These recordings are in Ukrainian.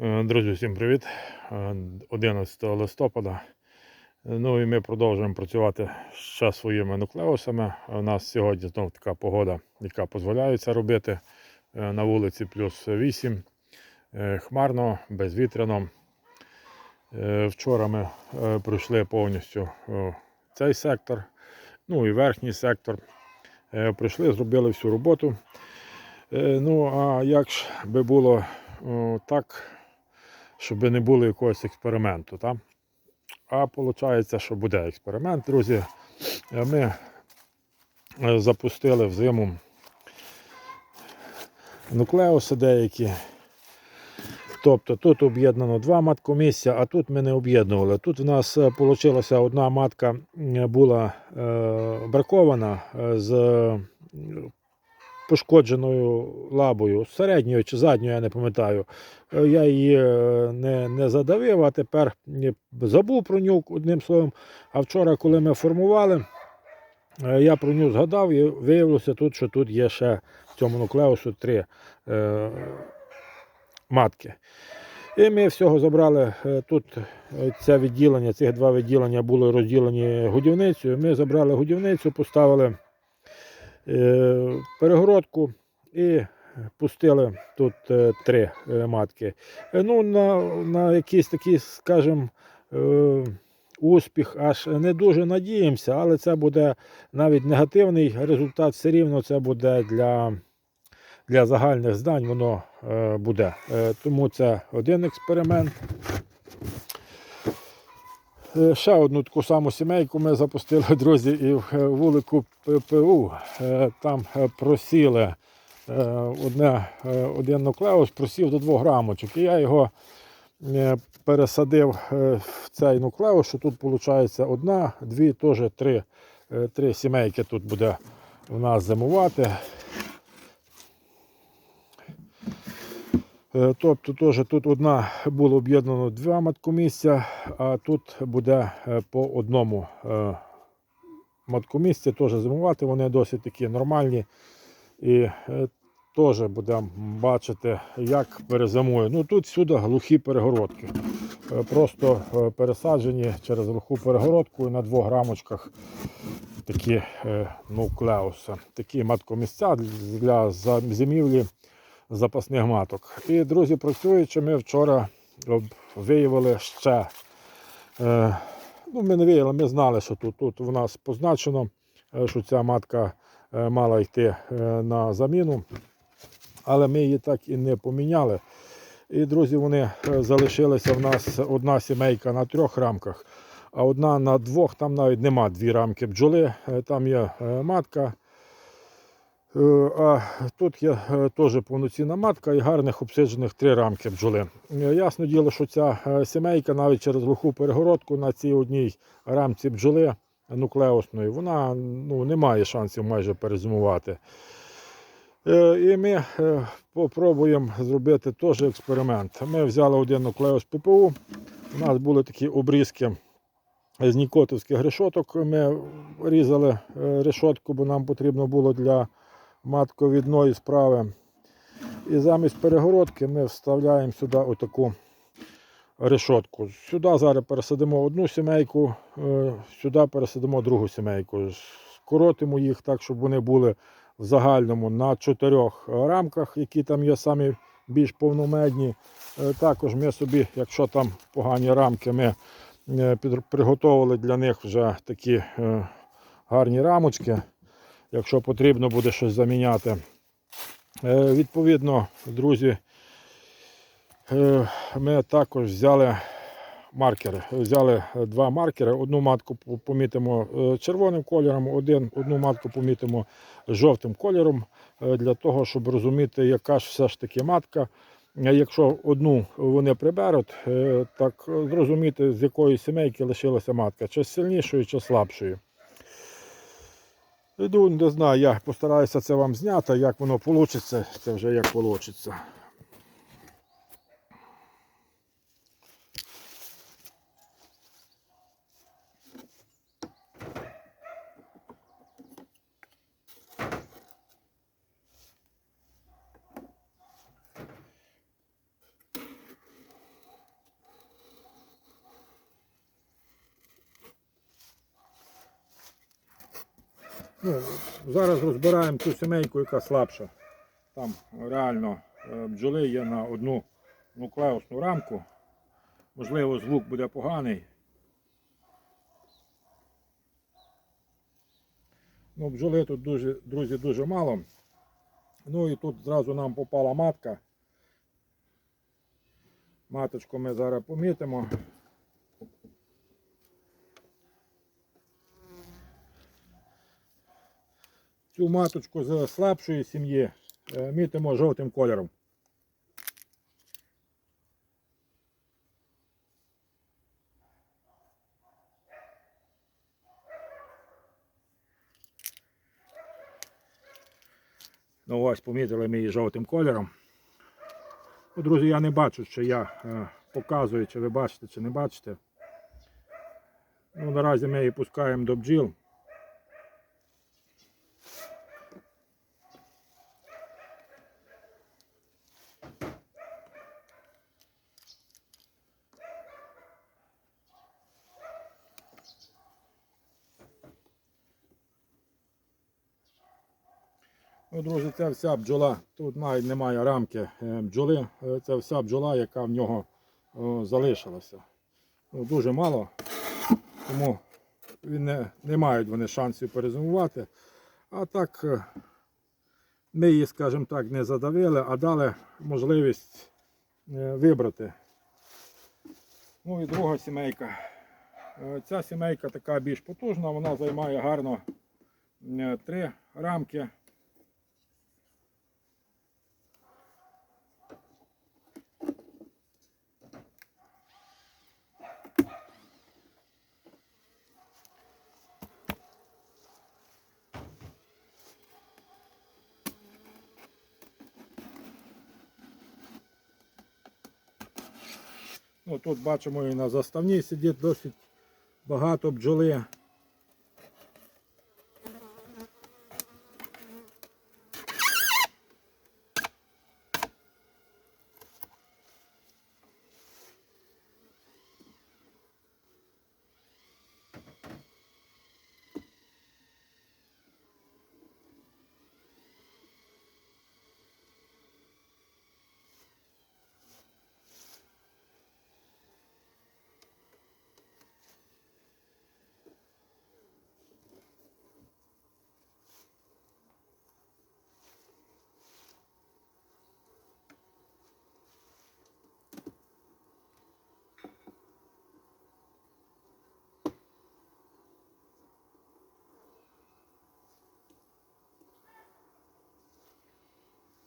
Е, Друзі, всім привіт! Е, 11 листопада. Е, Ну і ми продовжуємо працювати ще своїми нуклеусами. У нас сьогодні знов така погода, яка дозволяє це робити. Е, На вулиці плюс 8, е, хмарно, безвітряно. Вчора ми пройшли повністю цей сектор, ну і верхній сектор. Прийшли, зробили всю роботу. Ну, а як ж би було так, щоб не було якогось експерименту. Та? А виходить, що буде експеримент, друзі. Е, Ми е, запустили в зиму нуклеуси деякі. Тобто тут об'єднано два маткомісця, а тут ми не об'єднували. Тут в нас вийшла одна матка е, була е, бракована е, з е, пошкодженою лабою, середньою чи задньою, я не пам'ятаю. Е, Я її е, не, не задавив, а тепер е, забув про нього одним словом. А вчора, коли ми формували, я про нього згадав і виявилося тут, що тут є ще в цьому нуклеусу три е, матки. І ми всього забрали тут це відділення, цих два відділення були розділені годівницею. Ми забрали годівницю, поставили перегородку і пустили тут е, три е, матки. Е, Ну, на, на якийсь такий, скажімо, е, успіх аж не дуже надіємося, але це буде навіть негативний результат, все рівно це буде для, для загальних здань, воно е, буде. Е, Тому це один експеримент. Е, Ще одну таку саму сімейку ми запустили, друзі, і в е, вулику ППУ. Е, Там просіли одне, один нуклеус, просів до двох рамочок. І я його пересадив в цей нуклеус, що тут виходить одна, дві, теж три, три сімейки тут буде у нас зимувати. Тобто теж тут одна було об'єднано два маткомісця, а тут буде е, по одному е, маткомісці теж зимувати. Вони досить такі нормальні. І е, теж будемо бачити, як перезимує. Ну тут сюди глухі перегородки. Е, Просто е, пересаджені через глуху перегородку і на двох рамочках такі е, нуклеуси. Такі маткомісця для зимівлі запасних маток. І, друзі, працюючи, ми вчора виявили ще. Е, ну, ми не виявили, ми знали, що тут, тут в нас позначено, е, що ця матка е, мала йти е, на заміну. Але ми її так і не поміняли. І, друзі, вони залишилися в нас одна сімейка на трьох рамках, а одна на двох, там навіть нема дві рамки бджоли, там є матка. Е, А тут є е, теж повноцінна матка і гарних обсиджених три рамки бджоли. Е, Ясно діло, що ця сімейка навіть через глуху перегородку на цій одній рамці бджоли нуклеусної, вона ну, не має шансів майже перезимувати. І ми попробуємо зробити теж експеримент. Ми взяли один нуклеус ППУ. У нас були такі обрізки з нікотовських решоток. Ми різали решотку, бо нам потрібно було для матковідної справи. І замість перегородки ми вставляємо сюди отаку решотку. Сюди зараз пересадимо одну сімейку, е, сюди пересадимо другу сімейку. Скоротимо їх так, щоб вони були в загальному на чотирьох рамках, які там є самі більш повномедні. Е, Також ми собі, якщо там погані рамки, ми е, приготували для них вже такі гарні рамочки якщо потрібно буде щось заміняти. Е, Відповідно, друзі, е, ми також взяли маркери. Взяли два маркери. Одну матку помітимо е, червоним кольором, один, одну матку помітимо жовтим кольором, для того, щоб розуміти, яка ж все ж таки матка. Якщо одну вони приберуть, так зрозуміти, з якої сімейки лишилася матка, чи з сильнішою, чи слабшою. Іду, не знаю, я постараюся це вам зняти, як воно вийде, це вже як вийде. Ну, зараз розбираємо ту сімейку, яка слабша. Там реально е, бджоли є на одну нуклеусну рамку. Можливо, звук буде поганий. Ну, бджоли тут дуже, друзі, дуже мало. Ну і тут зразу нам попала матка. Маточку ми зараз помітимо. Цю маточку з слабшої сім'ї е, мітимо жовтим кольором. Ну ось помітили ми її жовтим кольором. Ну, друзі, я не бачу, що я е, показую, чи ви бачите, чи не бачите. Ну, наразі ми її пускаємо до бджіл. Ну, друзі, це вся бджола. Тут навіть немає рамки е, бджоли. Це вся бджола, яка в нього залишилася. Ну, дуже мало, тому не, не мають вони шансів перезимувати. А так е, ми її, скажімо так, не задавили, а дали можливість е, вибрати. Ну і друга сімейка. Ця сімейка така більш потужна, вона займає гарно три рамки. Ну, тут бачимо і на заставні сидить досить багато бджоли.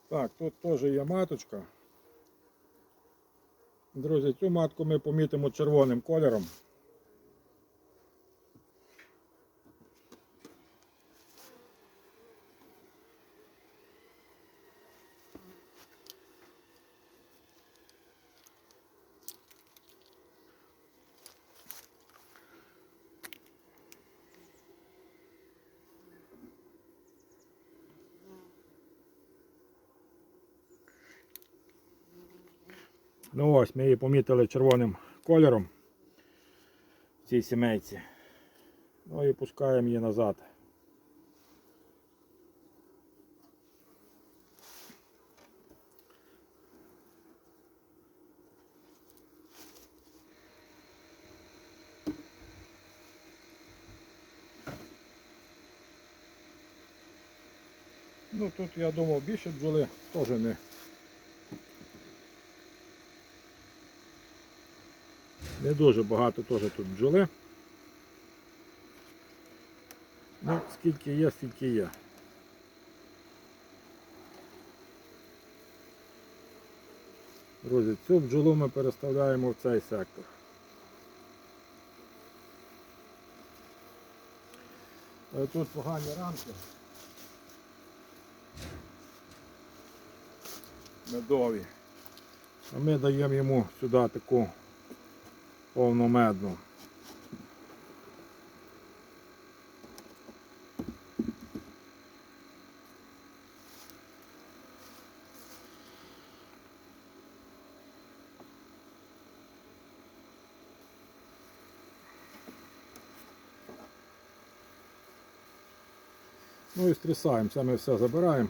Так, тут теж є маточка. Друзі, цю матку ми помітимо червоним кольором. Ну ось, ми її помітили червоним кольором в цій сімейці. Ну і пускаємо її назад. Ну тут я думав більше бджоли теж не Не дуже багато теж тут бджоли. Ну, скільки є, скільки є. Друзі, цю бджолу ми переставляємо в цей сектор. Е, Тут погані рамки. Медові. А ми даємо йому сюди таку повномедну. Ну і стрісаємо, це ми все забираємо.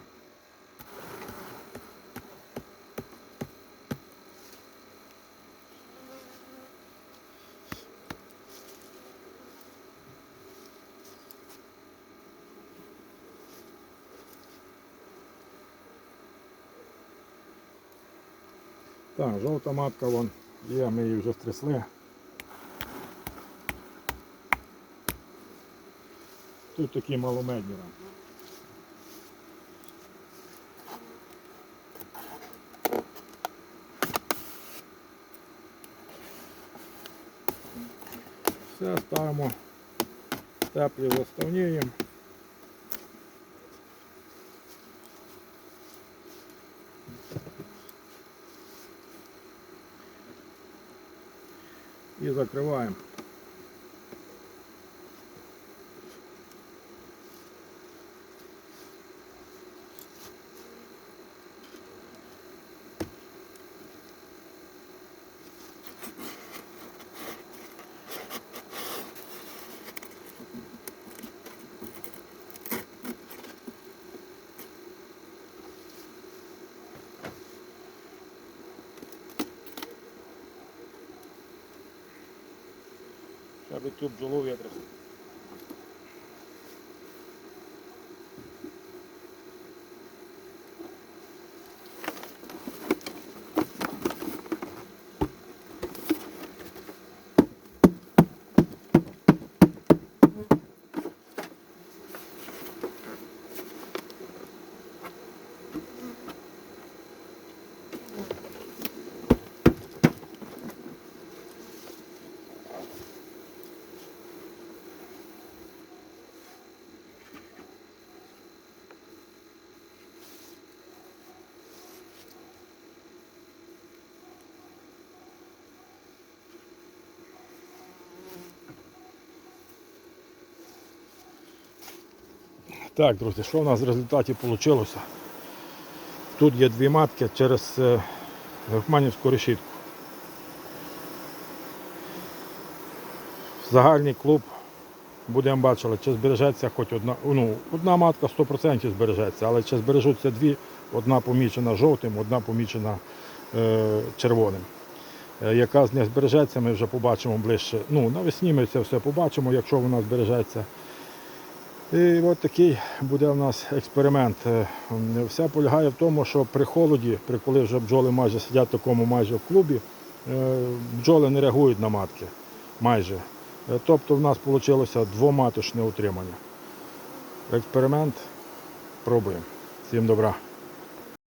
Так, жовта матка вон є, ми її вже стрясли. Тут такі маломедні. Все, ставимо теплі заставніємо. І закриваємо. Щоб цю бджолу витрясти. Так, друзі, що в нас в результаті вийшло? Тут є дві матки через е, Гахманівську решітку. Загальний клуб будемо бачити, чи збережеться хоч одна. Ну, одна матка 100% збережеться, але чи збережуться дві, одна помічена жовтим, одна помічена е, червоним. Е, Яка з них збережеться, ми вже побачимо ближче. Ну, навесні ми це все побачимо, якщо вона збережеться. І от такий буде у нас експеримент. Вся Все полягає в тому, що при холоді, при коли вже бджоли майже сидять такому майже в клубі, е, бджоли не реагують на матки. Майже. Е, Тобто в нас вийшло двоматочне утримання. Експеримент пробуємо. Всім добра.